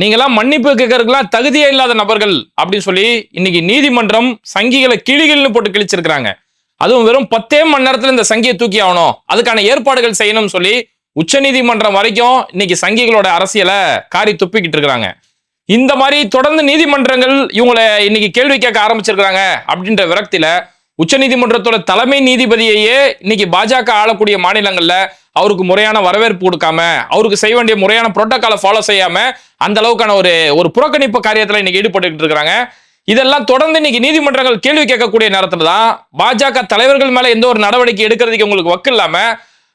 நீங்களாம் மன்னிப்பு கேட்கறதுக்குலாம் தகுதியே இல்லாத நபர்கள் அப்படின்னு சொல்லி இன்னைக்கு நீதிமன்றம் சங்கிகளை கிழிகிள்னு போட்டு கிழிச்சிருக்கிறாங்க. அதுவும் வெறும் பத்தே மணி நேரத்தில் இந்த சங்கியை தூக்கி ஆகணும். அதுக்கான ஏற்பாடுகள் செய்யணும்னு சொல்லி உச்சநீதிமன்றம் வரைக்கும் இன்னைக்கு சங்கிகளோட அரசியலை காரி துப்பிக்கிட்டு இருக்கிறாங்க. இந்த மாதிரி தொடர்ந்து நீதிமன்றங்கள் இவங்களை இன்னைக்கு கேள்வி கேட்க ஆரம்பிச்சிருக்கிறாங்க அப்படின்ற விரக்தியில உச்சநீதிமன்றத்தோட தலைமை நீதிபதியையே இன்னைக்கு பாஜக ஆளக்கூடிய மாநிலங்கள்ல அவருக்கு முறையான வரவேற்பு கொடுக்காம அவருக்கு செய்ய வேண்டிய முறையான புரோட்டோக்காலை ஃபாலோ செய்யாம அந்த அளவுக்கான ஒரு ஒரு புறக்கணிப்பு காரியத்துல இன்னைக்கு ஈடுபட்டு இருக்கிறாங்க. இதெல்லாம் தொடர்ந்து இன்னைக்கு நீதிமன்றங்கள் கேள்வி கேட்கக்கூடிய நேரத்துல தான் பாஜக தலைவர்கள் மேல எந்த ஒரு நடவடிக்கை எடுக்கிறதுக்கு உங்களுக்கு வக்கு இல்லாம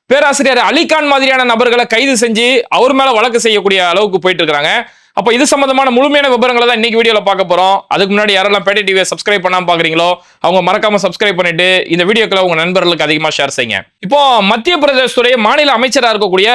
பேராசிரியர் அலிகான் மாதிரியான நபர்களை கைது செஞ்சு அவர் மேல வழக்கு செய்யக்கூடிய அளவுக்கு போயிட்டு இருக்கிறாங்க. அப்போ இது சம்பந்தமான முழுமையான விவரங்களை தான் இன்னைக்கு வீடியோவில் பார்க்க போகிறோம் அதுக்கு முன்னாடி யாரெல்லாம் பேட்டி டிவியை சப்ஸ்கிரைப் பண்ணாமல் பார்க்குறீங்களோ அவங்க மறக்காம சப்ஸ்கிரைப் பண்ணிட்டு இந்த வீடியோக்களை உங்கள் நண்பர்களுக்கு அதிகமாக ஷேர் செய்யுங்க. இப்போ மத்திய பிரதேசத்துடைய மாநில அமைச்சராக இருக்கக்கூடிய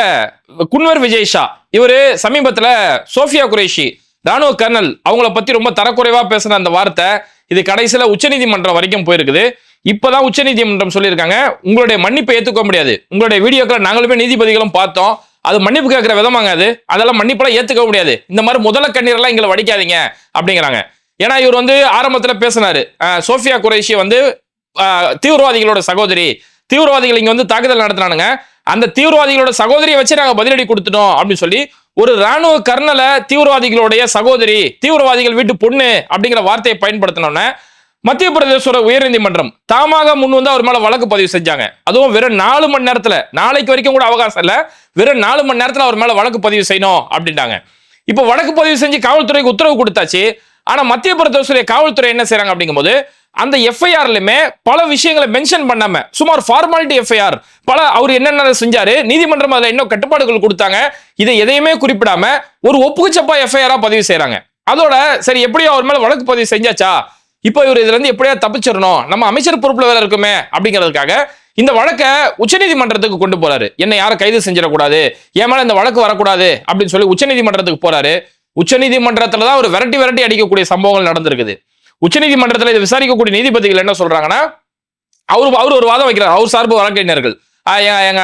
குன்வர் விஜய் ஷா இவரு சமீபத்தில் சோஃபியா குரேஷி ராணுவ கர்னல் அவங்கள பற்றி ரொம்ப தரக்குறைவாக பேசின அந்த வார்த்தை இது கடைசியில் உச்சநீதிமன்றம் வரைக்கும் போயிருக்குது. இப்பதான் உச்சநீதிமன்றம் சொல்லியிருக்காங்க உங்களுடைய மன்னிப்பை ஏற்றுக்க முடியாது. உங்களுடைய வீடியோக்களை நாங்களுமே நீதிபதிகளும் பார்த்தோம். அது மன்னிப்பு கேட்கிற விதமாங்க அது. அதெல்லாம் மன்னிப்பெல்லாம் ஏற்றுக்க முடியாது. இந்த மாதிரி முதல கண்ணீரெல்லாம் எங்களை வடிக்காதீங்க அப்படிங்கிறாங்க. ஏன்னா இவர் வந்து ஆரம்பத்தில் பேசினாரு. சோஃபியா குரேஷி வந்து தீவிரவாதிகளோட சகோதரி. தீவிரவாதிகள் இங்கே வந்து தாக்குதல் நடத்துனானுங்க. அந்த தீவிரவாதிகளோட சகோதரியை வச்சு நாங்கள் பதிலடி கொடுத்துட்டோம் அப்படின்னு சொல்லி ஒரு ராணுவ கர்னலை தீவிரவாதிகளுடைய சகோதரி தீவிரவாதிகள் வீட்டு பொண்ணு அப்படிங்கிற வார்த்தையை பயன்படுத்தினோன்னே மத்திய பிரதேசோட உயர்நீதிமன்றம் தாமாக முன் வந்து அவர் மேல வழக்கு பதிவு செஞ்சாங்க. அதுவும் வெறும் நாலு மணி நேரத்துல நாளைக்கு வரைக்கும் கூட அவகாசம் இல்ல. வெறும் நாலு மணி நேரத்துல அவர் மேல வழக்கு பதிவு செய்யணும் அப்படின்ட்டாங்க. இப்போ வழக்கு பதிவு செஞ்சு காவல்துறைக்கு உத்தரவு கொடுத்தாச்சு. ஆனா மத்திய பிரதேசத்துடைய காவல்துறை என்ன செய்றாங்க அப்படிங்கும்போது அந்த எஃப்ஐஆர்லயுமே பல விஷயங்களை மென்ஷன் பண்ணாம சுமார் ஃபார்மாலிட்டி எஃப்ஐஆர் பல அவர் என்னென்ன செஞ்சாரு நீதிமன்றம் அதுல இன்னும் கட்டுப்பாடுகள் கொடுத்தாங்க இதை எதையுமே குறிப்பிடாம ஒரு ஒப்புக்குச்சப்பா எஃப்ஐஆரா பதிவு செய்யறாங்க அதோட சரி எப்படியோ அவர் மேல வழக்கு பதிவு செஞ்சாச்சா இப்போ இவர் இதுல இருந்து எப்படியா தப்பிச்சிடணும்? நம்ம அமைச்சர் பொறுப்புல வேற இருக்குமே அப்படிங்கிறதுக்காக இந்த வழக்கை உச்சநீதிமன்றத்துக்கு கொண்டு போறாரு. என்ன யாரும் கைது செஞ்சிடக்கூடாது. ஏன் மேல இந்த வழக்கு வரக்கூடாது அப்படின்னு சொல்லி உச்சநீதிமன்றத்துக்கு போறாரு. உச்சநீதிமன்றத்துல தான் ஒரு விரட்டி விரட்டி அடிக்கக்கூடிய சம்பவங்கள் நடந்திருக்குது. உச்சநீதிமன்றத்துல இதை விசாரிக்கக்கூடிய நீதிபதிகள் என்ன சொல்றாங்கன்னா அவர் அவர் ஒரு வாதம் வைக்கிறார். அவர் சார்பு வழக்கறிஞர்கள். எங்க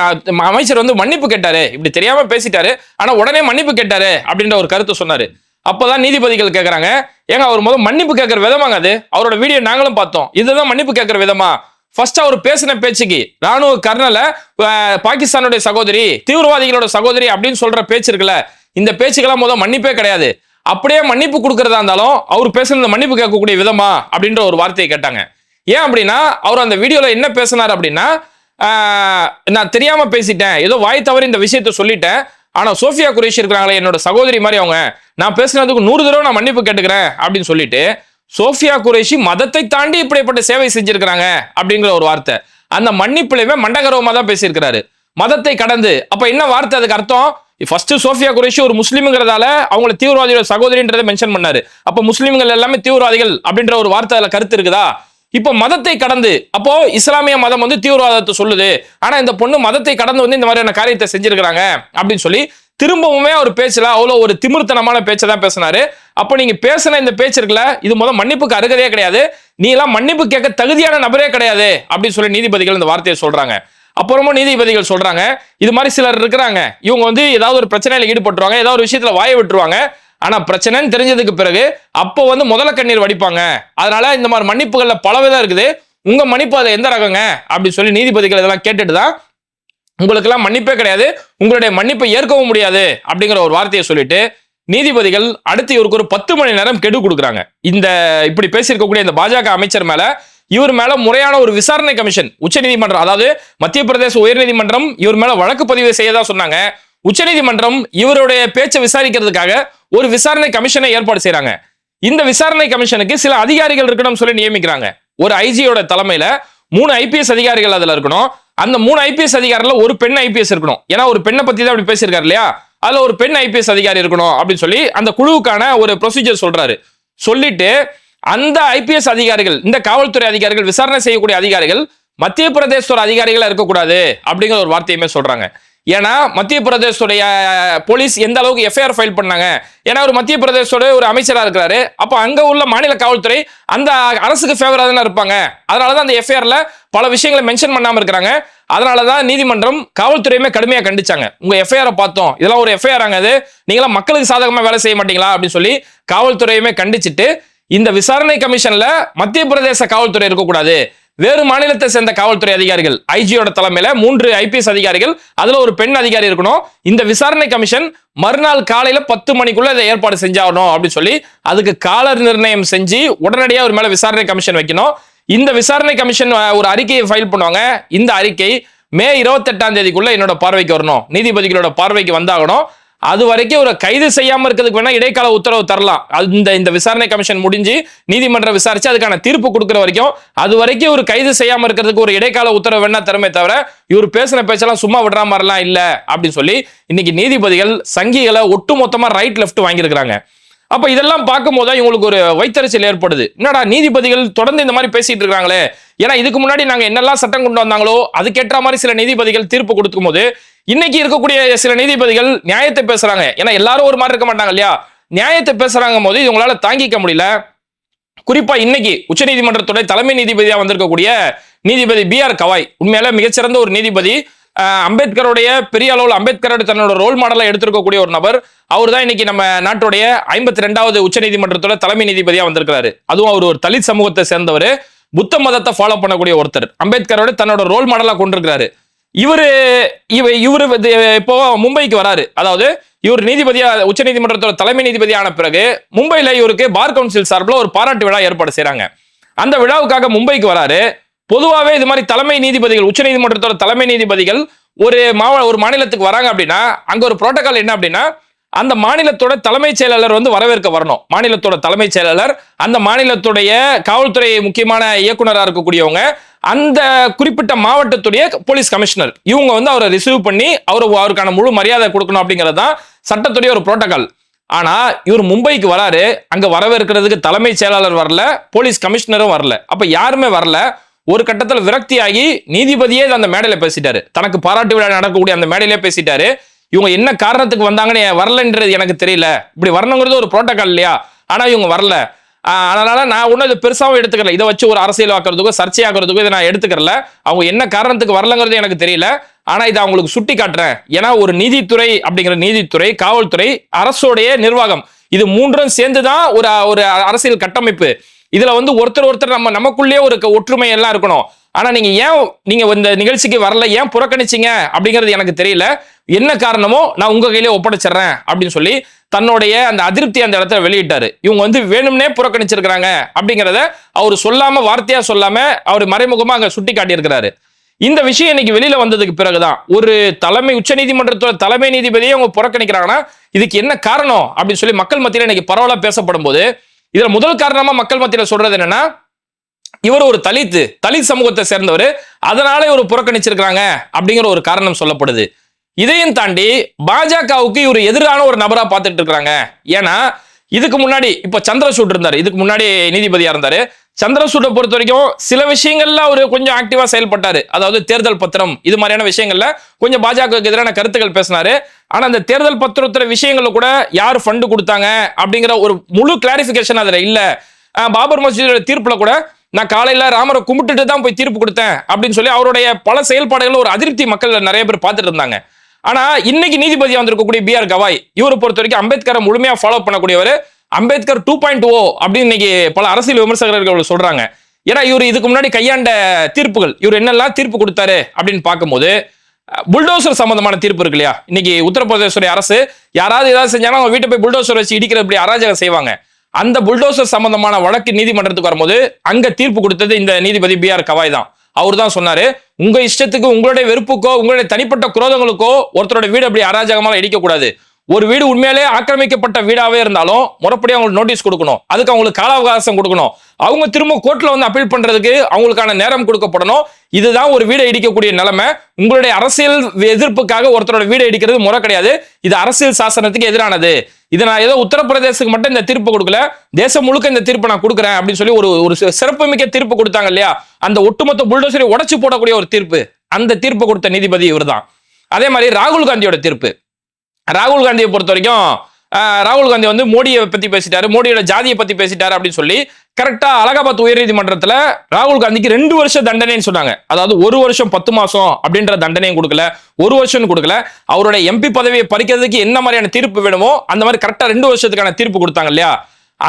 அமைச்சர் வந்து மன்னிப்பு கேட்டாரு. இப்படி தெரியாம பேசிட்டாரு. ஆனா உடனே மன்னிப்பு கேட்டாரு அப்படின்ற ஒரு கருத்து சொன்னாரு. அப்போதான் நீதிபதிகள் கேட்குறாங்க ஏங்க அவர் முதல் மன்னிப்பு கேட்குற விதமாங்க அது? அவரோட வீடியோ நாங்களும் பார்த்தோம். இதுதான் மன்னிப்பு கேட்குற விதமா? ஃபர்ஸ்ட் அவர் பேசின பேச்சுக்கு ராணுவ கர்னல பாகிஸ்தானுடைய சகோதரி தீவிரவாதிகளோட சகோதரி அப்படின்னு சொல்ற பேச்சு இருக்குல்ல இந்த பேச்சுக்கெல்லாம் முதல் மன்னிப்பே கிடையாது. அப்படியே மன்னிப்பு கொடுக்கறதா இருந்தாலும் அவர் பேசுனது மன்னிப்பு கேட்கக்கூடிய விதமா? அப்படின்ற ஒரு வார்த்தையை கேட்டாங்க. ஏன் அப்படின்னா அவர் அந்த வீடியோல என்ன பேசினார் அப்படின்னா நான் தெரியாம பேசிட்டேன். ஏதோ வாய் தவறி இந்த விஷயத்த சொல்லிட்டேன். ஆனால் சோஃபியா குரேஷி இருக்கிறாங்களே என்னோட சகோதரி மாதிரி அவங்க. நான் பேசுனதுக்கு நூறு தடவை நான் மன்னிப்பு கேட்டுக்கிறேன் அப்படின்னு சொல்லிட்டு சோஃபியா குரேஷி மதத்தை தாண்டி இப்படிப்பட்ட சேவை செஞ்சிருக்கிறாங்க அப்படிங்கிற ஒரு வார்த்தை. அந்த மன்னிப்புலையுமே மண்டகரவமாக தான் பேசியிருக்கிறாரு. மதத்தை கடந்து அப்போ என்ன வார்த்தை அதுக்கு அர்த்தம்? ஃபர்ஸ்ட் சோஃபியா குரேஷி ஒரு முஸ்லீம்ங்கிறதால அவங்கள தீவிரவாதியோட சகோதரின்றதை மென்ஷன் பண்ணாரு. அப்போ முஸ்லீம்கள் எல்லாமே தீவிரவாதிகள் அப்படின்ற ஒரு வார்த்தை அதில் கருத்து இருக்குதா? இப்போ மதத்தை கடந்து அப்போ இஸ்லாமிய மதம் வந்து தீவிரவாதத்தை சொல்லுது. ஆனா இந்த பொண்ணு மதத்தை கடந்து வந்து இந்த மாதிரியான காரியத்தை செஞ்சிருக்கிறாங்க அப்படின்னு சொல்லி திரும்பவுமே அவர் பேச்சுல அவ்வளோ ஒரு திமிர்த்தனமான பேச்சை தான் பேசினாரு. அப்போ நீங்க பேசின இந்த பேச்சு இருக்குல்ல இது முதல் மன்னிப்புக்கு அருகதே கிடையாது. நீ எல்லாம் மன்னிப்பு கேட்க தகுதியான நபரே கிடையாது அப்படின்னு சொல்லி நீதிபதிகள் இந்த வார்த்தையை சொல்றாங்க. அப்புறமும் நீதிபதிகள் சொல்றாங்க இது மாதிரி சிலர் இருக்கிறாங்க. இவங்க வந்து ஏதாவது ஒரு பிரச்சனையில ஈடுபட்டுருவாங்க ஏதாவது ஒரு விஷயத்துல வாய விட்டுருவாங்க. ஆனா பிரச்சனைன்னு தெரிஞ்சதுக்கு பிறகு அப்போ வந்து முதல கண்ணீர் வடிப்பாங்க. அதனால இந்த மாதிரி மன்னிப்புகள்ல பலவிதம் இருக்குது. உங்க மன்னிப்பு அதை எந்த ரகங்க? அப்படின்னு சொல்லி நீதிபதிகள் இதெல்லாம் கேட்டுட்டு தான் உங்களுக்கெல்லாம் மன்னிப்பே கிடையாது. உங்களுடைய மன்னிப்பை ஏற்கவும் முடியாது அப்படிங்கிற ஒரு வார்த்தையை சொல்லிட்டு நீதிபதிகள் அடுத்து இவருக்கு ஒரு பத்து மணி நேரம் கெடு கொடுக்குறாங்க. இந்த இப்படி பேசியிருக்கக்கூடிய இந்த பாஜக அமைச்சர் மேல இவர் மேல முறையான ஒரு விசாரணை கமிஷன் உச்சநீதிமன்றம் அதாவது மத்திய பிரதேச உயர்நீதிமன்றம் இவர் மேல வழக்கு பதிவு செய்யதா சொன்னாங்க. உச்சநீதிமன்றம் இவருடைய பேச்சை விசாரிக்கிறதுக்காக ஒரு விசாரணை கமிஷனை ஏற்பாடு செய்யறாங்க இந்த விசாரணை கமிஷனுக்கு சில அதிகாரிகள் இருக்கணும்னு சொல்லி நியமிக்கிறாங்க. ஒரு ஐஜியோட தலைமையில மூணு ஐபிஎஸ் அதிகாரிகள் அதுல இருக்கணும். அந்த மூணு ஐபிஎஸ் அதிகாரில ஒரு பெண் ஐபிஎஸ் இருக்கணும். ஏன்னா ஒரு பெண்ணை பத்தி தான் அப்படி பேசியிருக்காரு இல்லையா? அதுல ஒரு பெண் ஐபிஎஸ் அதிகாரி இருக்கணும் அப்படின்னு சொல்லி அந்த குழுவுக்கான ஒரு ப்ரொசீஜர் சொல்றாரு. சொல்லிட்டு அந்த ஐபிஎஸ் அதிகாரிகள் இந்த காவல்துறை அதிகாரிகள் விசாரணை செய்யக்கூடிய அதிகாரிகள் மத்திய பிரதேசத்தோட அதிகாரிகளா இருக்கக்கூடாது அப்படிங்கிற ஒரு வார்த்தையுமே சொல்றாங்க. ஏன்னா மத்திய பிரதேசத்துடைய போலீஸ் எந்த அளவுக்கு எஃப்ஐஆர் ஃபைல் பண்ணாங்க? ஏன்னா ஒரு மத்திய பிரதேசோட ஒரு அமைச்சராக இருக்கிறாரு. அப்போ அங்கே உள்ள மாநில காவல்துறை அந்த அரசுக்கு ஃபேவராக தானே இருப்பாங்க? அதனாலதான் அந்த எஃப்ஐஆரில் பல விஷயங்களை மென்ஷன் பண்ணாமல் இருக்கிறாங்க. அதனாலதான் நீதிமன்றம் காவல்துறையுமே கடுமையாக கண்டிச்சாங்க. உங்கள் எஃப்ஐஆரை பார்த்தோம். இதெல்லாம் ஒரு எஃப்ஐஆர் அது. நீங்களாம் மக்களுக்கு சாதகமாக வேலை செய்ய மாட்டீங்களா? அப்படின்னு சொல்லி காவல்துறையுமே கண்டிச்சிட்டு இந்த விசாரணை கமிஷனில் மத்திய பிரதேச காவல்துறை இருக்கக்கூடாது. வேறு மாநிலத்தை சேர்ந்த காவல்துறை அதிகாரிகள் ஐஜியோட தலைமையில மூன்று ஐபிஎஸ் அதிகாரிகள் அதுல ஒரு பெண் அதிகாரி இருக்கணும். இந்த விசாரணை கமிஷன் மறுநாள் காலையில பத்து மணிக்குள்ள இதை ஏற்பாடு செஞ்சாகணும் அப்படின்னு சொல்லி அதுக்கு காலர் நிர்ணயம் செஞ்சு உடனடியாக ஒரு மேல விசாரணை கமிஷன் வைக்கணும். இந்த விசாரணை கமிஷன் ஒரு அறிக்கையை ஃபைல் பண்ணுவாங்க. இந்த அறிக்கை மே இருபத்தெட்டாம் தேதிக்குள்ள என்னோட பார்வைக்கு வரணும். நீதிபதிகளோட பார்வைக்கு வந்தாகணும். அது வரைக்கும் ஒரு கைது செய்யாமல் இருக்கிறதுக்கு வேணா இடைக்கால உத்தரவு தரலாம். இந்த இந்த விசாரணை கமிஷன் முடிஞ்சு நீதிமன்றம் விசாரிச்சு அதுக்கான தீர்ப்பு கொடுக்குற வரைக்கும் அது வரைக்கும் ஒரு கைது செய்யாமல் இருக்கிறதுக்கு ஒரு இடைக்கால உத்தரவு வேணா தருமே தவிர இவர் பேசின பேச்செல்லாம் சும்மா விடுற மாதிரிலாம் இல்லை அப்படின்னு சொல்லி இன்னைக்கு நீதிபதிகள் சங்கிகளை ஒட்டுமொத்தமாக ரைட் லெஃப்ட் வாங்கியிருக்கிறாங்க. அப்ப இதெல்லாம் பார்க்கும்போது தான் இவங்களுக்கு ஒரு வைத்தறிச்சல் ஏற்படுது. என்னடா நீதிபதிகள் தொடர்ந்து இந்த மாதிரி பேசிட்டு இருக்காங்களே. ஏன்னா இதுக்கு முன்னாடி நாங்க என்னெல்லாம் சட்டம் கொண்டு வந்தாங்களோ அதுக்கேற்ற மாதிரி சில நீதிபதிகள் தீர்ப்பு கொடுக்கும் போது இன்னைக்கு இருக்கக்கூடிய சில நீதிபதிகள் நியாயத்தை பேசுறாங்க. ஏன்னா எல்லாரும் ஒரு மாதிரி இருக்க மாட்டாங்க இல்லையா? நியாயத்தை பேசுறாங்க போது இவங்களால தாங்கிக்க முடியல. குறிப்பா இன்னைக்கு உச்சநீதிமன்றத்துடைய தலைமை நீதிபதியா வந்திருக்கக்கூடிய நீதிபதி பி ஆர் கவாய் உண்மையில மிகச்சிறந்த ஒரு நீதிபதி அம்பேத்கருடைய பெரிய அளவில் அம்பேத்கரோட தன்னோட ரோல் மாடலை எடுத்திருக்கக்கூடிய ஒரு நபர். அவர் தான் இன்னைக்கு நம்ம நாட்டுடைய ஐம்பத்தி ரெண்டாவது உச்சநீதிமன்றத்தோட தலைமை நீதிபதியா வந்திருக்கிறாரு. அதுவும் அவர் ஒரு தலித் சமூகத்தை சேர்ந்தவர். புத்த மதத்தை ஃபாலோ பண்ணக்கூடிய ஒருத்தர். அம்பேத்கரோட தன்னோட ரோல் மாடலா கொண்டிருக்கிறாரு. இவரு இவ இவரு இப்போ மும்பைக்கு வராரு. அதாவது இவர் நீதிபதியா உச்சநீதிமன்றத்தோட தலைமை நீதிபதியான பிறகு மும்பையில இவருக்கு பார் கவுன்சில் சார்பில் ஒரு பாராட்டு விழா ஏற்பாடு செய்யறாங்க அந்த விழாவுக்காக மும்பைக்கு வராரு. பொதுவாகவே இது மாதிரி தலைமை நீதிபதிகள் உச்சநீதிமன்றத்தோட தலைமை நீதிபதிகள் ஒரு மாவ ஒரு மாநிலத்துக்கு வராங்க அப்படின்னா அங்க ஒரு புரோட்டோகால் என்ன அப்படின்னா அந்த மாநிலத்தோட தலைமைச் செயலாளர் வந்து வரவேற்க வரணும். மாநிலத்தோட தலைமைச் செயலாளர் அந்த மாநிலத்துடைய காவல்துறை முக்கியமான இயக்குனராக இருக்கக்கூடியவங்க அந்த குறிப்பிட்ட மாவட்டத்துடைய போலீஸ் கமிஷனர் இவங்க வந்து அவரை ரிசீவ் பண்ணி அவர் அவருக்கான முழு மரியாதை கொடுக்கணும் அப்படிங்கிறது தான் சட்டத்துடைய ஒரு புரோட்டோகால். ஆனா இவர் மும்பைக்கு வராரு அங்க வரவேற்கிறதுக்கு தலைமைச் செயலாளர் வரல போலீஸ் கமிஷனரும் வரல. அப்ப யாருமே வரல. ஒரு கட்டத்தில் விரக்தியாகி நீதிபதியே அந்த மேடையில பேசிட்டாரு. தனக்கு பாராட்டு விழா நடக்கக்கூடிய அந்த மேடையிலே பேசிட்டாரு. இவங்க என்ன காரணத்துக்கு வந்தாங்கன்னு வரலன்றது எனக்கு தெரியல. இப்படி வரணுங்கிறது ஒரு புரோட்டோக்கால் இல்லையா? ஆனால் இவங்க வரல. அதனால நான் ஒன்றும் இது பெருசாகவும் எடுத்துக்கல. இதை வச்சு ஒரு அரசியல் ஆக்குறதுக்கோ சர்ச்சையாக்குறதுக்கோ இதை நான் எடுத்துக்கல அவங்க என்ன காரணத்துக்கு வரலங்கிறது எனக்கு தெரியல. ஆனால் இதை அவங்களுக்கு சுட்டி காட்டுறேன். ஏன்னா ஒரு நீதித்துறை அப்படிங்கிற நீதித்துறை காவல்துறை அரசோடைய நிர்வாகம். இது மூன்றும் சேர்ந்து தான் ஒரு ஒரு அரசியல் கட்டமைப்பு. இதில் வந்து ஒருத்தர் ஒருத்தர் நம்ம நமக்குள்ளேயே ஒரு க- ஒற்றுமை எல்லாம் இருக்கணும். ஆனா நீங்க ஏன் நீங்க இந்த நிகழ்ச்சிக்கு வரல ஏன் புறக்கணிச்சீங்க அப்படிங்கிறது எனக்கு தெரியல. என்ன காரணமோ நான் உங்க கையிலே ஒப்படைச்சிடுறேன் அப்படின்னு சொல்லி தன்னுடைய அந்த அதிருப்தி அந்த இடத்துல வெளியிட்டாரு. இவங்க வந்து வேணும்னே புறக்கணிச்சிருக்கிறாங்க அப்படிங்கிறத அவர் சொல்லாம வார்த்தையா சொல்லாம அவர் மறைமுகமா அங்க சுட்டி காட்டியிருக்கிறாரு. இந்த விஷயம் இன்னைக்கு வெளியில வந்ததுக்கு பிறகுதான். ஒரு தலைமை உச்ச நீதிமன்றத்தோட தலைமை நீதிபதியை அவங்க புறக்கணிக்கிறாங்கன்னா இதுக்கு என்ன காரணம் அப்படின்னு சொல்லி மக்கள் மத்தியில இன்னைக்கு பரவலா பேசப்படும் போது இதுல முதல் காரணமா மக்கள் மத்தியில சொல்றது என்னன்னா இவர் ஒரு தலித்து தலித் சமூகத்தை சேர்ந்தவர். அதனால இவர் புறக்கணிச்சிருக்கிறாங்க அப்படிங்கிற ஒரு காரணம் சொல்லப்படுது. இதையும் தாண்டி பாஜகவுக்கு இவர் எதிரான ஒரு நபரா பார்த்துட்டு இருக்கிறாங்க ஏன்னா இதுக்கு முன்னாடி இப்ப சந்திரசூட் இருந்தாரு. இதுக்கு முன்னாடி நீதிபதியா இருந்தாரு. சந்திரசூட்டை பொறுத்த வரைக்கும் சில விஷயங்கள்ல அவர் கொஞ்சம் ஆக்டிவா செயல்பட்டாரு. அதாவது தேர்தல் பத்திரம் இது மாதிரியான விஷயங்கள்ல கொஞ்சம் பாஜகவுக்கு எதிரான கருத்துக்கள் பேசினாரு. ஆனா அந்த தேர்தல் பத்திரத்துல விஷயங்கள கூட யார் ஃபண்டு கொடுத்தாங்க அப்படிங்கிற ஒரு முழு கிளாரிபிகேஷன் அதுல இல்ல. பாபர் மசூதியோட தீர்ப்புல கூட நான் காலையில் ராமரை கும்பிட்டுட்டு தான் போய் தீர்ப்பு கொடுத்தேன் அப்படின்னு சொல்லி அவருடைய பல செயல்பாடுகள் ஒரு அதிருப்தி மக்கள் நிறைய பேர் பார்த்துட்டு இருந்தாங்க. ஆனா இன்னைக்கு நீதிபதியாக வந்திருக்கக்கூடிய பி ஆர் கவாய் இவரை பொறுத்த வரைக்கும் அம்பேத்கரை முழுமையா ஃபாலோ பண்ணக்கூடியவர். அம்பேத்கர் டூ பாயிண்ட் ஓ அப்படின்னு இன்னைக்கு பல அரசியல் விமர்சகர்கள் சொல்றாங்க. ஏன்னா இவர் இதுக்கு முன்னாடி கையாண்ட தீர்ப்புகள் இவர் என்னெல்லாம் தீர்ப்பு கொடுத்தாரு அப்படின்னு பார்க்கும்போது புல்டோசர் சம்பந்தமான தீர்ப்பு இருக்கு இல்லையா? இன்னைக்கு உத்தரப்பிரதேச அரசு யாராவது ஏதாவது செஞ்சாலும் அவங்க வீட்டை போய் புல்டோசர் வச்சு இடிக்கிற இப்படி அராஜகம் செய்வாங்க. அந்த புல்டோசர் சம்பந்தமான வழக்கு நீதிமன்றத்துக்கு வரும்போது அங்க தீர்ப்பு கொடுத்தது இந்த நீதிபதி பி ஆர் கவாய் தான். அவர் தான் சொன்னாரு உங்க இஷ்டத்துக்கு உங்களுடைய வெறுப்புக்கோ உங்களுடைய தனிப்பட்ட குரோதங்களுக்கோ ஒருத்தரோட வீடு அப்படி அராஜகமாக இடிக்க கூடாது ஒரு வீடு உண்மையிலே ஆக்கிரமிக்கப்பட்ட வீடாவே இருந்தாலும் முறைப்படி அவங்களுக்கு நோட்டீஸ் கொடுக்கணும். அதுக்கு அவங்களுக்கு கால அவகாசம் கொடுக்கணும். அவங்க திரும்ப கோர்ட்ல வந்து அப்பீல் பண்றதுக்கு அவங்களுக்கான நேரம் கொடுக்கப்படணும். இதுதான் ஒரு வீடை இடிக்கக்கூடிய நிலைமை. உங்களுடைய அரசியல் எதிர்ப்புக்காக ஒருத்தரோட வீடை இடிக்கிறது முறை கிடையாது. இது அரசியல் சாசனத்துக்கு எதிரானது. இதை நான் ஏதோ உத்தரப்பிரதேசத்துக்கு மட்டும் இந்த தீர்ப்பு கொடுக்கல. தேசம் முழுக்க இந்த தீர்ப்பை நான் கொடுக்குறேன் அப்படின்னு சொல்லி ஒரு ஒரு சிறப்புமிக்க தீர்ப்பு கொடுத்தாங்க இல்லையா? அந்த ஒட்டுமொத்த புல்டோசரை உடச்சு போடக்கூடிய ஒரு தீர்ப்பு. அந்த தீர்ப்பு கொடுத்த நீதிபதி இவர்தான். அதே மாதிரி ராகுல் காந்தியோட தீர்ப்பு. ராகுல் காந்தியை பொறுத்த வரைக்கும் ராகுல் காந்தி வந்து மோடியை பத்தி பேசிட்டாரு மோடியோட ஜாதியை பத்தி பேசிட்டாரு அப்படின்னு சொல்லி கரெக்டா அலகாபாத் உயர்நீதிமன்றத்துல ராகுல் காந்திக்கு ரெண்டு வருஷம் தண்டனைன்னு சொன்னாங்க. அதாவது ஒரு வருஷம் பத்து மாசம் அப்படின்ற தண்டனையும் கொடுக்கல ஒரு வருஷம் கொடுக்கல. அவரோட எம்பி பதவியை பறிக்கிறதுக்கு என்ன மாதிரியான தீர்ப்பு வேணுமோ அந்த மாதிரி கரெக்டா ரெண்டு வருஷத்துக்கான தீர்ப்பு கொடுத்தாங்க இல்லையா?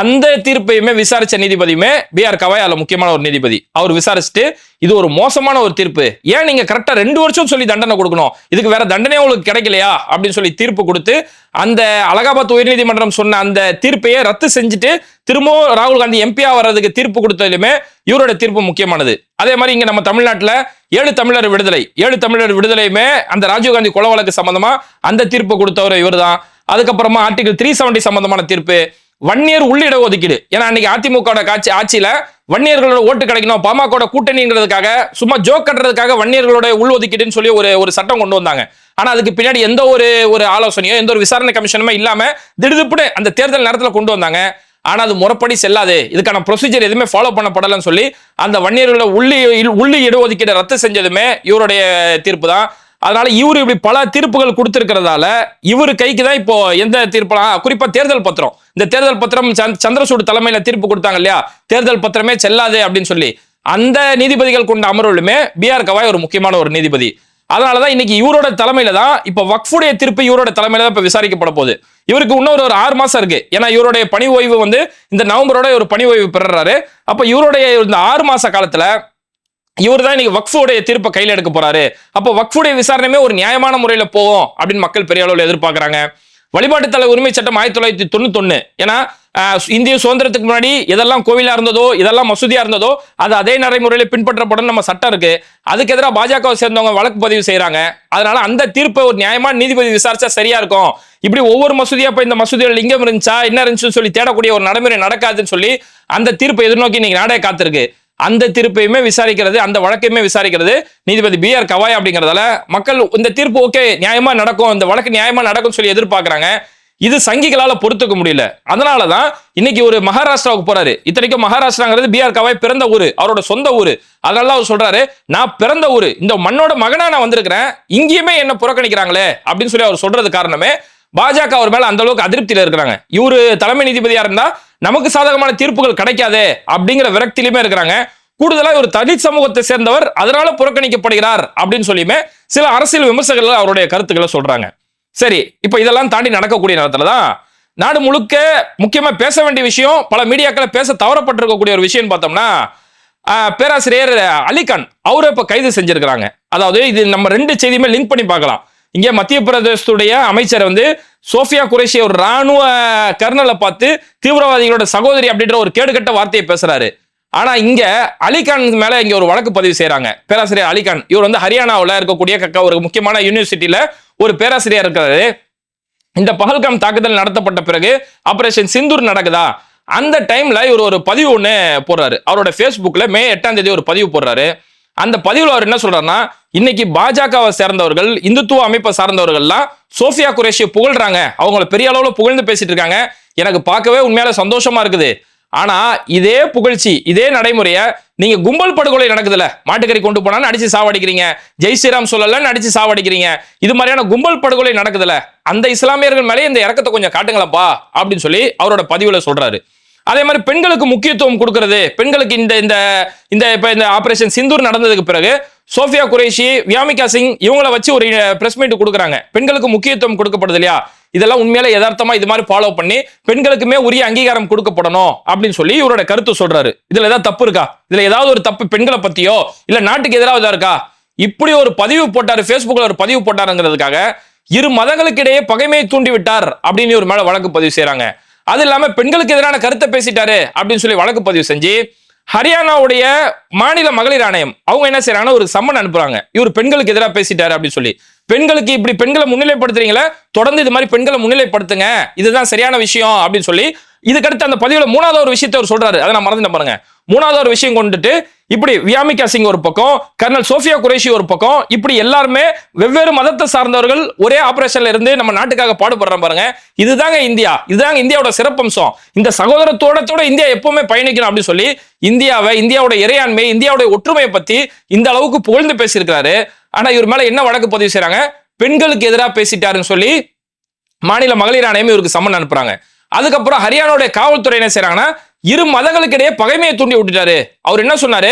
அந்த தீர்ப்பையுமே விசாரிச்ச நீதிபதியுமே பி ஆர் கவாயால முக்கியமான ஒரு நீதிபதி. அவர் விசாரிச்சுட்டு இது ஒரு மோசமான ஒரு தீர்ப்பு. ஏன் நீங்க கரெக்டா ரெண்டு வருஷம் சொல்லி தண்டனை கொடுக்கணும்? இதுக்கு வேற தண்டனை உங்களுக்கு கிடைக்கலையா? அப்படின்னு சொல்லி தீர்ப்பு கொடுத்து அந்த அலகாபாத் உயர்நீதிமன்றம் சொன்ன அந்த தீர்ப்பையே ரத்து செஞ்சுட்டு திரும்பவும் ராகுல் காந்தி எம்பியா வர்றதுக்கு தீர்ப்பு கொடுத்ததுலுமே இவரோட தீர்ப்பு முக்கியமானது. அதே மாதிரி இங்க நம்ம தமிழ்நாட்டுல ஏழு தமிழர் விடுதலை ஏழு தமிழர் விடுதலையுமே அந்த ராஜீவ்காந்தி கொலை வழக்கு சம்பந்தமா அந்த தீர்ப்பு கொடுத்தவர் இவர் தான் அதுக்கப்புறமா ஆர்டிகல் த்ரீ செவன்டி சம்பந்தமான தீர்ப்பு. வன்னியர் உள்ளிட ஒதுக்கீடு. ஏன்னா அன்னைக்கு அதிமுக காட்சி ஆட்சியில வன்னியர்களோட ஓட்டு கிடைக்கணும் பாமக கூட்டணிங்கிறதுக்காக சும்மா ஜோக் கட்டுறதுக்காக வன்னியர்களோட உள் ஒதுக்கீடுன்னு சொல்லி ஒரு ஒரு சட்டம் கொண்டு வந்தாங்க. ஆனா அதுக்கு பின்னாடி எந்த ஒரு ஒரு ஆலோசனையோ எந்த ஒரு விசாரணை கமிஷனுமே இல்லாம திடுதிப்புன்னு அந்த தேர்தல் நேரத்துல கொண்டு வந்தாங்க. ஆனா அது முறைப்படி செல்லாது. இதுக்கான ப்ரொசீஜர் எதுவுமே ஃபாலோ பண்ணப்படலன்னு சொல்லி அந்த வன்னியர்களை உள்ளி உள்ளி இடஒதுக்கீடு ரத்து செஞ்சதுமே இவருடைய தீர்ப்பு தான். அதனால இவர் இப்படி பல தீர்ப்புகள் கொடுத்திருக்கிறதால இவர் கைக்கு தான் இப்போ எந்த தீர்ப்பெல்லாம் குறிப்பா தேர்தல் பத்திரம். இந்த தேர்தல் பத்திரம் சந்திரசூடு தலைமையில தீர்ப்பு கொடுத்தாங்க இல்லையா? தேர்தல் பத்திரமே செல்லாது அப்படின்னு சொல்லி. அந்த நீதிபதிகள் கொண்ட அமர்வுலுமே பிஆர் கவாய் ஒரு முக்கியமான ஒரு நீதிபதி. அதனாலதான் இன்னைக்கு இவரோட தலைமையில தான் இப்ப வக்ஃபுடைய தீர்ப்பு இவரோட தலைமையில தான் இப்ப விசாரிக்கப்பட போகுது. இவருக்கு இன்னொரு ஒரு ஆறு மாசம் இருக்கு. ஏன்னா இவருடைய பணி ஓய்வு வந்து இந்த நவம்பரோட ஒரு பணி ஓய்வு பெறுறாரு. அப்ப இவருடைய இந்த ஆறு மாச காலத்துல இவர் தான் இன்னைக்கு வக்ஃபுடைய தீர்ப்பை கையில் எடுக்க போறாரு. அப்போ வக்ஃபுடைய விசாரணையுமே ஒரு நியாயமான முறையில் போகும் அப்படின்னு மக்கள் பெரிய அளவில் எதிர்பார்க்குறாங்க. வழிபாட்டு தலை உரிமை சட்டம் ஆயிரத்தி தொள்ளாயிரத்தி தொண்ணூத்தொன்னு. ஏன்னா இந்திய சுதந்திரத்துக்கு முன்னாடி இதெல்லாம் கோவிலா இருந்ததோ இதெல்லாம் மசூதியா இருந்ததோ அது அதே நடைமுறையில பின்பற்றப்படும் நம்ம சட்டம் இருக்கு. அதுக்கு எதிராக பாஜகவை சேர்ந்தவங்க வழக்கு பதிவு செய்யறாங்க அதனால அந்த தீர்ப்பை ஒரு நியாயமான நீதிபதி விசாரிச்சா சரியா இருக்கும். இப்படி ஒவ்வொரு மசூதியா போய் இந்த மசூதியில் லிங்கம் இருந்துச்சா என்ன இருந்துச்சுன்னு சொல்லி தேடக்கூடிய ஒரு நடைமுறை நடக்காதுன்னு சொல்லி அந்த தீர்ப்பை எதிர்நோக்கி இன்னைக்கு நாடே காத்திருக்கு. அந்த தீர்ப்பையுமே விசாரிக்கிறது அந்த வழக்கையுமே விசாரிக்கிறது நீதிபதி பி ஆர் கவாய் அப்படிங்கிறதால மக்கள் இந்த தீர்ப்பு ஓகே நியாயமா நடக்கும் இந்த வழக்கு நியாயமா நடக்கும் சொல்லி எதிர்பார்க்கிறாங்க. இது சங்கிகளால பொறுத்துக்க முடியல. அதனாலதான் இன்னைக்கு ஒரு மகாராஷ்டிராவுக்கு போறாரு. இத்தனைக்கும் மகாராஷ்டிராங்கிறது பி ஆர் கவாய் பிறந்த ஊரு அவரோட சொந்த ஊரு. அதனால அவர் சொல்றாரு நான் பிறந்த ஊரு. இந்த மண்ணோட மகனா நான் வந்திருக்கிறேன். இங்கேயுமே என்ன புறக்கணிக்கிறாங்களே அப்படின்னு சொல்லி அவர் சொல்றது காரணமே பாஜக அவர் மேல அந்த அளவுக்கு அதிருப்தியில இருக்கிறாங்க. இவரு தலைமை நீதிபதியா இருந்தா நமக்கு சாதகமான தீர்ப்புகள் கிடைக்காதே அப்படிங்கிற விரக்தியிலுமே இருக்கிறாங்க. கூடுதலா ஒரு தனி சமூகத்தை சேர்ந்தவர் அதனால புறக்கணிக்கப்படுகிறார் அப்படின்னு சொல்லியுமே சில அரசியல் விமர்சகர்கள் அவருடைய கருத்துக்களை சொல்றாங்க. சரி இப்போ இதெல்லாம் தாண்டி நடக்கக்கூடிய நேரத்துல தான் நாடு முழுக்க முக்கியமா பேச வேண்டிய விஷயம் பல மீடியாக்களை பேச தவறப்பட்டிருக்கக்கூடிய ஒரு விஷயம் பார்த்தோம்னா பேராசிரியர் அலிகான் அவரை இப்ப கைது செஞ்சிருக்கிறாங்க. அதாவது இது நம்ம ரெண்டு செய்தியுமே லிங்க் பண்ணி பார்க்கலாம். இங்கே மத்திய பிரதேசத்துடைய அமைச்சர் வந்து சோஃபியா குரேஷி ஒரு ராணுவ கர்னலை பார்த்து தீவிரவாதிகளோட சகோதரி அப்படின்ற ஒரு கேடுகட்ட வார்த்தையை பேசுறாரு. ஆனா இங்க அலிகான் மேல இங்க ஒரு வழக்கு பதிவு செய்யறாங்க பேராசிரியர் அலிகான். இவர் வந்து ஹரியானாவில் இருக்கக்கூடிய கக்கா ஒரு முக்கியமான யூனிவர்சிட்டியில ஒரு பேராசிரியர் இருக்கிறாரு. இந்த பகல்காம் தாக்குதல் நடத்தப்பட்ட பிறகு ஆபரேஷன் சிந்தூர் நடக்குதா? அந்த டைம்ல இவர் ஒரு பதிவு ஒன்று போடுறாரு. அவரோட ஃபேஸ்புக்ல மே எட்டாம் தேதி ஒரு பதிவு போடுறாரு. அந்த பதிவில் அவர் என்ன சொல்றாருன்னா இன்னைக்கு பாஜகவை சேர்ந்தவர்கள் இந்துத்துவ அமைப்பை சார்ந்தவர்கள்லாம் சோஃபியா குரேஷியை புகழ்றாங்க. அவங்கள பெரிய அளவில் புகழ்ந்து பேசிட்டு இருக்காங்க. எனக்கு பார்க்கவே உண்மையால சந்தோஷமா இருக்குது. ஆனா இதே புகழ்ச்சி இதே நடைமுறைய நீங்க கும்பல் படுகொலை நடக்குதுல. மாட்டுக்கறி கொண்டு போனான்னு அடிச்சு சாவடிக்கிறீங்க. ஜெய் ஸ்ரீராம் சொல்லலன்னு அடிச்சு சாவடிக்கிறீங்க. இது மாதிரியான கும்பல் படுகொலை நடக்குதுல. அந்த இஸ்லாமியர்கள் மேலே இந்த இறக்கத்தை கொஞ்சம் காட்டுங்களப்பா அப்படின்னு சொல்லி அவரோட பதிவுல சொல்றாரு. அதே மாதிரி பெண்களுக்கு முக்கியத்துவம் கொடுக்கறது. பெண்களுக்கு இந்த இந்த இந்த இப்போ இந்த ஆபரேஷன் சிந்தூர் நடந்ததுக்கு பிறகு சோஃபியா குரேஷி வியாமிகா சிங் இவங்கள வச்சு ஒரு பிரஸ் மீட் கொடுக்குறாங்க. பெண்களுக்கு முக்கியத்துவம் கொடுக்கப்படுது இல்லையா? இதெல்லாம் உண்மையில யதார்த்தமா இது மாதிரி ஃபாலோ பண்ணி பெண்களுக்குமே உரிய அங்கீகாரம் கொடுக்கப்படணும் அப்படின்னு சொல்லி இவரோட கருத்து சொல்றாரு. இதுல ஏதாவது தப்பு இருக்கா? இதுல ஏதாவது ஒரு தப்பு பெண்களை பத்தியோ இல்ல நாட்டுக்கு எதிராக இருக்கா? இப்படி ஒரு பதிவு போட்டாரு Facebookல ஒரு பதிவு போட்டாருங்கிறதுக்காக இரு மதங்களுக்கு இடையே பகைமையை தூண்டி விட்டார் அப்படின்னு ஒரு மேல வழக்கு பதிவு செய்யறாங்க அது இல்லாம பெண்களுக்கு எதிரான கருத்தை பேசிட்டாரு அப்படின்னு சொல்லி வழக்கு பதிவு செஞ்சு ஹரியானாவுடைய மாநில மகளிர் ஆணையம் அவங்க என்ன செய்யறாங்கன்னா ஒரு சம்மன் அனுப்புறாங்க. இவர் பெண்களுக்கு எதிராக பேசிட்டாரு அப்படின்னு சொல்லி. பெண்களுக்கு இப்படி பெண்களை முன்னிலைப்படுத்துறீங்களே தொடர்ந்து இது மாதிரி பெண்களை முன்னிலைப்படுத்துங்க. இதுதான் சரியான விஷயம் அப்படின்னு சொல்லி இதுக்கடுத்து அந்த பதிவுல மூணாவது ஒரு விஷயத்தை அவர் சொல்றாரு. அதை நான் மறந்துட்டேன் பாருங்க. மூணாவது ஒரு விஷயம் கொண்டுட்டு இப்படி வியாமிகா சிங் ஒரு பக்கம் கர்னல் சோஃபியா குரேஷி ஒரு பக்கம் இப்படி எல்லாருமே வெவ்வேறு மதத்தை சார்ந்தவர்கள் ஒரே ஆபரேஷன்ல இருந்து நம்ம நாட்டுக்காக பாடுபடுறோம் பாருங்க. இதுதாங்க இந்தியா. இதுதாங்க இந்தியாவோட சிறப்பம்சம். இந்த சகோதரத்தோடத்தோட இந்தியா எப்பவுமே பயணிக்கணும் அப்படின்னு சொல்லி இந்தியாவை இந்தியாவோட இறையாண்மை இந்தியாவோட ஒற்றுமையை பத்தி இந்த அளவுக்கு புகழ்ந்து பேசியிருக்கிறாரு. ஆனா இவர் மேல என்ன வழக்கு பதிவு செய்யறாங்க பெண்களுக்கு எதிராக பேசிட்டாருன்னு சொல்லி மாநில மகளிர் ஆணையம் இவருக்கு சம்மன் அனுப்புறாங்க. அதுக்கப்புறம் ஹரியானாவுடைய காவல்துறை என்ன செய்யறாங்கன்னா இரு மதங்களுக்கு இடையே பகைமையை தூண்டி விட்டுட்டாரு. அவர் என்ன சொன்னாரு?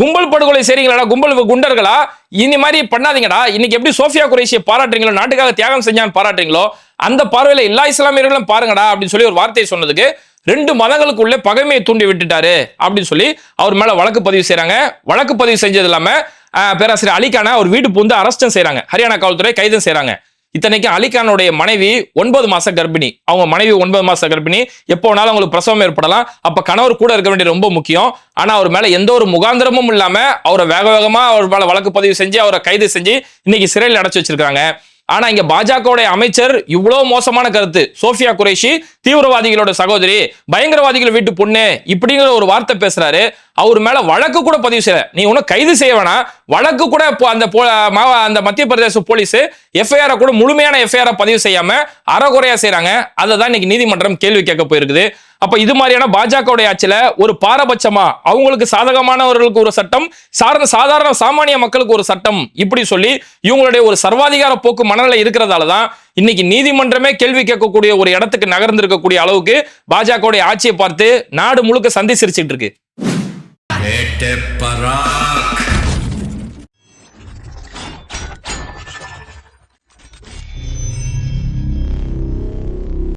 கும்பல் படுகொலை செய்றீங்களா கும்பல் குண்டர்களா? இந்த மாதிரி பண்ணாதீங்கடா. இன்னைக்கு எப்படி சோஃபியா குரேஷியை பாராட்டுறீங்களோ நாட்டுக்காக தியாகம் செஞ்சான்னு பாராட்டுறீங்களோ அந்த பார்வையில எல்லா இஸ்லாமியர்களும் பாருங்கடா அப்படின்னு சொல்லி ஒரு வார்த்தையை சொன்னதுக்கு ரெண்டு மதங்களுக்குள்ள பகைமையை தூண்டி விட்டுட்டாரு அப்படின்னு சொல்லி அவர் மேல வழக்கு பதிவு செய்யறாங்க வழக்கு பதிவு செஞ்சது இல்லாம பேராசிரியர் அலிகான அவர் வீட்டு புந்து அரெஸ்டும் செய்யறாங்க ஹரியானா காவல்துறை கைதும் செய்யறாங்க இத்தனைக்கும் அலிகானுடைய மனைவி ஒன்பது மாச கர்ப்பிணி. அவங்க மனைவி ஒன்பது மாச கர்ப்பிணி. எப்போ வேணாலும் அவங்களுக்கு பிரசவம் ஏற்படலாம். அப்ப கணவர் கூட இருக்க வேண்டியது ரொம்ப முக்கியம். ஆனா அவர் மேல எந்த ஒரு முகாந்திரமும் இல்லாம அவரை வேக வேகமா அவர் மேல வழக்கு பதிவு செஞ்சு அவரை கைது செஞ்சு இன்னைக்கு சிறையில் அடைச்சு வச்சிருக்காங்க. ஆனா இங்க பாஜகவுடைய அமைச்சர் இவ்வளவு மோசமான கருத்து. சோஃபியா குரேஷி தீவிரவாதிகளோட சகோதரி பயங்கரவாதிகள் வீட்டு பொண்ணு இப்படிங்கிற ஒரு வார்த்தை பேசுறாரு. அவர் மேல வழக்கு கூட பதிவு செய்யல. நீ ஒன்றும் கைது செய்ய வேணாம். வழக்கு கூட இப்போ அந்த போ- அந்த மத்திய பிரதேச போலீஸ் எஃப்ஐஆர் கூட முழுமையான எஃப்ஐஆர் பதிவு செய்யாம அறகுறையா செய்யறாங்க அதை தான் இன்னைக்கு நீதிமன்றம் கேள்வி கேட்க போயிருக்குது. அப்ப இது மாதிரியான பாஜகவுடைய ஆட்சியில ஒரு பாரபட்சமா அவங்களுக்கு சாதகமானவர்களுக்கு ஒரு சட்டம் சார்ந்த சாதாரண சாமானிய மக்களுக்கு ஒரு சட்டம் இப்படி சொல்லி இவங்களுடைய ஒரு சர்வாதிகார போக்கு மனநிலை இருக்கிறதால தான் இன்னைக்கு நீதிமன்றமே கேள்வி கேட்கக்கூடிய ஒரு இடத்துக்கு நகர்ந்திருக்கக்கூடிய அளவுக்கு பாஜகவுடைய ஆட்சியை பார்த்து நாடு முழுக்க சந்தி சிரிச்சிட்டு இருக்கு. Hete Parak.